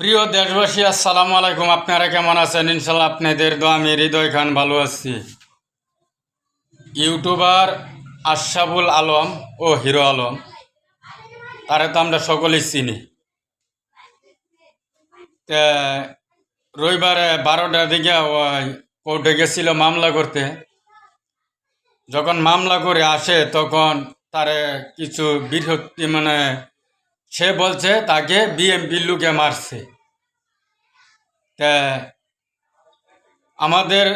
প্রিয় দেশবাসী, আসসালামু আলাইকুম। আপনারা কেমন আছেন? ইনশাল্লাহ আপনাদের দোয়া, আমি হৃদয় খান ভালো আছি। ইউটিউবার আশরাফুল আলম ও হিরো আলম, তারে তো আমরা সকলেই চিনি। রবিবারে বারোটার দিকে ওই কোর্টে গেছিল মামলা করতে। যখন মামলা করে আসে, তখন তারে কিছু বিরক্তি মানে সে বলছে, তাকে বিএমপি লুকে মারছে। তা আমাদের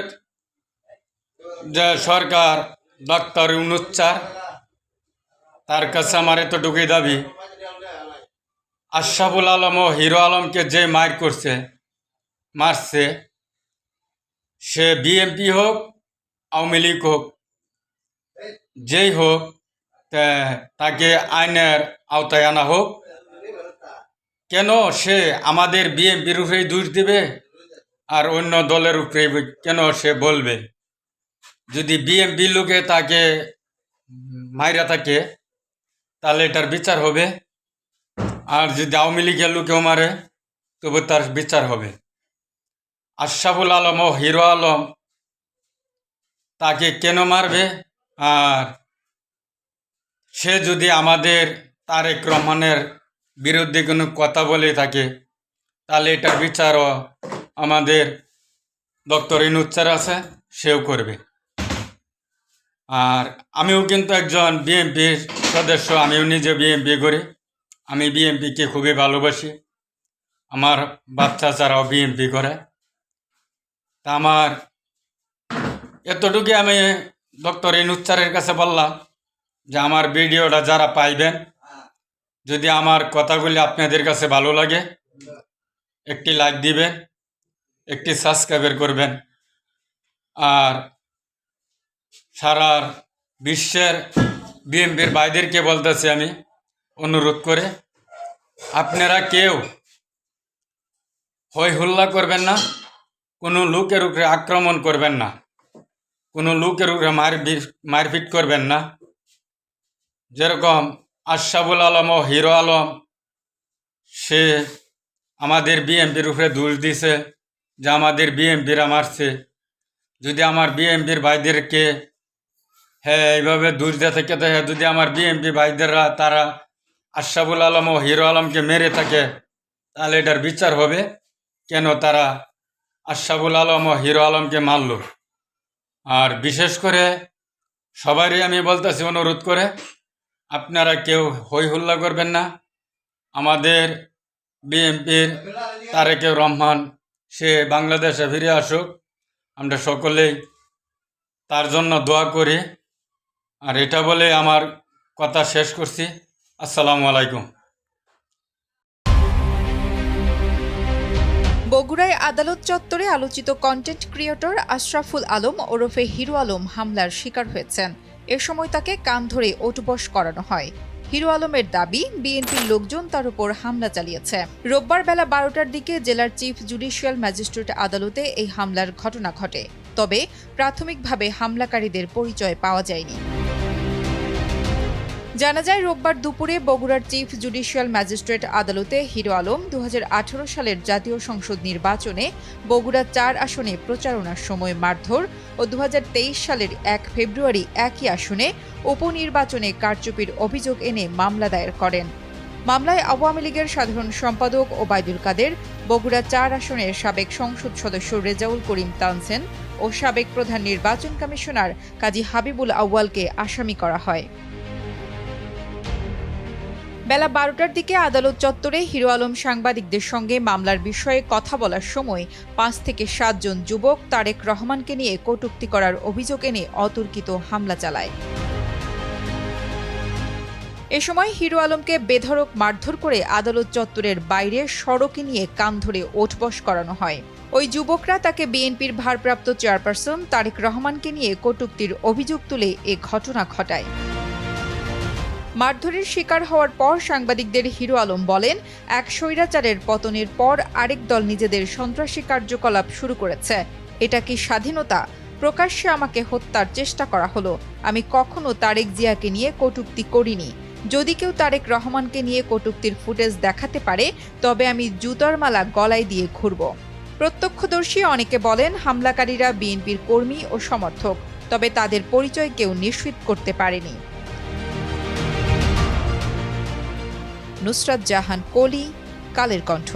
যে সরকার, ডাক্তার উনুচ্চার তার কাছে আমার এতটুকুই দাবি। আশরাফুল আলম ও হিরো আলমকে যে মার করছে, মারছে, সে বিএমপি হোক, আওয়ামী লীগ হোক, যেই হোক তাকে আইনের আওতায় আনা হোক। কেন সে আমাদের বিএনপির উপরেই দোষ দিবে? আর অন্য দলের উপরে কেন সে বলবে? যদি বিএনপি লোকে তাকে মাইরা থাকে, তাহলে এটার বিচার হবে। আর যদি আওয়ামী লীগের লোকেও মারে, তবু তার বিচার হবে। আশরাফুল আলম ও হিরো আলম তাকে কেন মারবে? আর সে যদি আমাদের তারেক রহমানের বিরুদ্ধে কোনো কথা বলে থাকে, তাহলে এটার বিচারও আমাদের ডক্টর ইনুচ্চার আছে, সেও করবে। আর আমিও কিন্তু একজন বিএনপির সদস্য, আমিও নিজে বিএনপি করি। আমি বিএনপিকে খুবই ভালোবাসি। আমার বাচ্চা ছাড়াও বিএনপি করে। তা আমার এতটুকু আমি ডক্টর ইনুচ্চারের কাছে বললাম যে আমার ভিডিওটা যারা পাইবেন যদি আমার কথাগুলি আপনাদের কাছে ভালো লাগে, একটি লাইক দিবেন, একটি সাবস্ক্রাইবের করবেন, আর সারা বিশ্বের বিএমপির বাইদেরকে বলতেছি আমি অনুরোধ করে, আপনারা কেউ হই হুল্লা করবেন না, কোনো লোকের উপরে আক্রমণ করবেন না, কোনো লোকের উপরে মার মারপিট করবেন না। যেরকম আশরাফুল আলম ও হিরো আলম, সে আমাদের বিএমপির উপরে দোষ দিছে যে আমাদের বিএমপিরা মারছে। যদি আমার বিএমপির ভাইদেরকে হ্যাঁ এইভাবে দোষ দিয়ে তো হ্যাঁ যদি আমার বিএমপি ভাইদেররা, তারা আশরাফুল আলম ও হিরো আলমকে মেরে থাকে, তাহলে এটার বিচার হবে কেন তারা আশাবুল আলম ও হিরো আলমকে মারল? আর বিশেষ করে সবারই আমি বলতেছি অনুরোধ করে আপনারা কেউ হই হুল্লা করবেন না। আমাদের বিএনপির তারেকে রহমান, সে বাংলাদেশে ফিরে আসুক। আমরা সকলেই তার জন্য দোয়া করি। আর এটা বলে আমার কথা শেষ করছি। আসসালামু আলাইকুম। বগুড়ায় আদালত চত্বরে আলোচিত কন্টেন্ট ক্রিয়েটর আশরাফুল আলম ওরফে হিরো আলম হামলার শিকার হয়েছেন। এ সময় তাকে কান ধরে ওটবস করানো হয়। হিরো আলমের দাবি, বিএনপির লোকজন তার উপর হামলা চালিয়েছে। রোববার বেলা বারোটার দিকে জেলার চিফ জুডিশিয়াল ম্যাজিস্ট্রেট আদালতে এই হামলার ঘটনা ঘটে। তবে প্রাথমিকভাবে হামলাকারীদের পরিচয় পাওয়া যায়নি। জানা যায়, রোববার দুপুরে বগুড়ার চিফ জুডিশিয়াল ম্যাজিস্ট্রেট আদালতে হিরো আলম দু হাজার আঠেরো সালের জাতীয় সংসদ নির্বাচনে বগুড়া চার আসনে প্রচারণার সময় মারধর ও দু হাজার তেইশ সালের এক ফেব্রুয়ারি একই আসনে উপনির্বাচনে কারচুপির অভিযোগ এনে মামলা দায়ের করেন। মামলায় আওয়ামী লীগের সাধারণ সম্পাদক ওবায়দুল কাদের, বগুড়া চার আসনের সাবেক সংসদ সদস্য রেজাউল করিম তানসেন ও সাবেক প্রধান নির্বাচন কমিশনার কাজী হাবিবুল আউয়ালকে আসামি করা হয়। বেলা বারোটার দিকে আদালত চত্বরে হিরো আলম সাংবাদিকদের সঙ্গে মামলার বিষয়ে কথা বলার সময় পাঁচ থেকে সাতজন যুবক তারেক রহমানকে নিয়ে কটুক্তি করার অভিযোগ এনে অতর্কিত হামলা চালায়। এ সময় হিরো আলমকে বেধড়ক মারধর করে আদালত চত্বরের বাইরে সড়কে নিয়ে কান ধরে ওঠবস করানো হয়। ওই যুবকরা তাকে বিএনপির ভারপ্রাপ্ত চেয়ারপারসন তারেক রহমানকে নিয়ে কটূক্তির অভিযোগ তুলে এ ঘটনা ঘটায়। মারধরের শিকার হওয়ার পর সাংবাদিকদের হিরো আলম বলেন, এক স্বৈরাচারের পতনের পর আরেক দল নিজেদের সন্ত্রাসী কার্যকলাপ শুরু করেছে। এটা কি স্বাধীনতা? প্রকাশ্যে আমাকে হত্যার চেষ্টা করা হলো। আমি কখনো তারেক জিয়াকে নিয়ে কটূক্তি করিনি। যদি কেউ তারেক রহমানকে নিয়ে কটূক্তির ফুটেজ দেখাতে পারে, তবে আমি জুতোর মালা গলায় দিয়ে ঘুরব। প্রত্যক্ষদর্শী অনেকে বলেন, হামলাকারীরা বিএনপির কর্মী ও সমর্থক, তবে তাদের পরিচয় কেউ নিশ্চিত করতে পারেনি। নুসরাত জাহান কলি কালের কণ্ঠ।